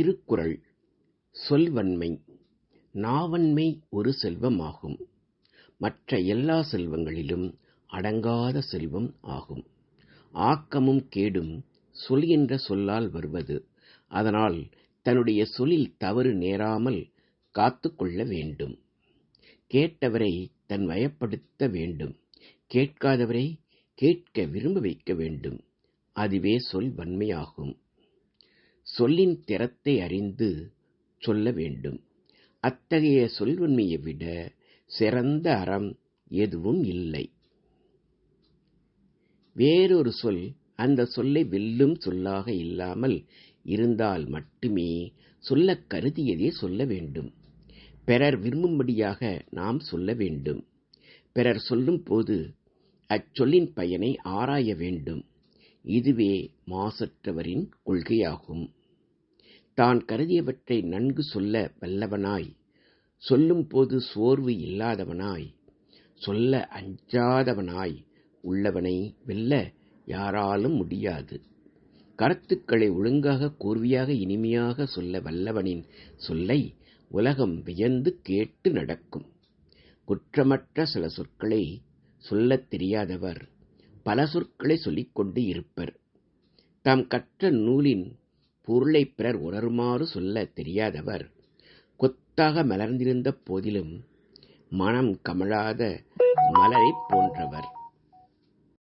திருக்குறள் சொல்வன்மை. நாவன்மை ஒரு செல்வமாகும். மற்ற எல்லா செல்வங்களிலும் அடங்காத செல்வம் ஆகும். ஆக்கமும் கேடும் சொல் என்ற சொல்லால் வருவது. அதனால் தன்னுடைய சொல்லில் தவறு நேராமல் காத்து கொள்ள வேண்டும். கேட்டவரை தன் வயப்படுத்த வேண்டும். கேட்காதவரை கேட்க விரும்ப வைக்க வேண்டும். அதுவே சொல் வன்மையாகும் சொல்லின் திறத்தை அறிந்து சொல்ல வேண்டும். அத்தகைய சொல்வன்மையை விட சிறந்த அறம் எதுவும் இல்லை. வேறொரு சொல் அந்த சொல்லை வெல்லும் சொல்லாக இல்லாமல் இருந்தால் மட்டுமே சொல்லக் கருதியதே சொல்ல வேண்டும். பிறர் விரும்பும்படியாக நாம் சொல்ல வேண்டும். பிறர் சொல்லும் போது அச்சொல்லின் பயனை ஆராய வேண்டும். இதுவே மாசற்றவரின் கொள்கையாகும். தான் கருதியவற்றை நன்கு சொல்ல வல்லவனாய். சொல்லும் போது சோர்வு இல்லாதவனாய். சொல்ல அஞ்சாதவனாய். உள்ளவனை வெல்ல யாராலும் முடியாது. கருத்துக்களை ஒழுங்காக கூர்வியாக இனிமையாக சொல்ல வல்லவனின் சொல்லை உலகம் வியந்து கேட்டு நடக்கும். குற்றமற்ற சில சொற்களை சொல்லத் தெரியாதவர் பல சொற்களை சொல்லிக்கொண்டு இருப்பர். தாம் கற்ற நூலின் பொருளை பிறர் உணருமாறு சொல்ல தெரியாதவர். கொத்தாக மலர்ந்திருந்த போதிலும் மனம் கமழாத மலரைப் போன்றவர்.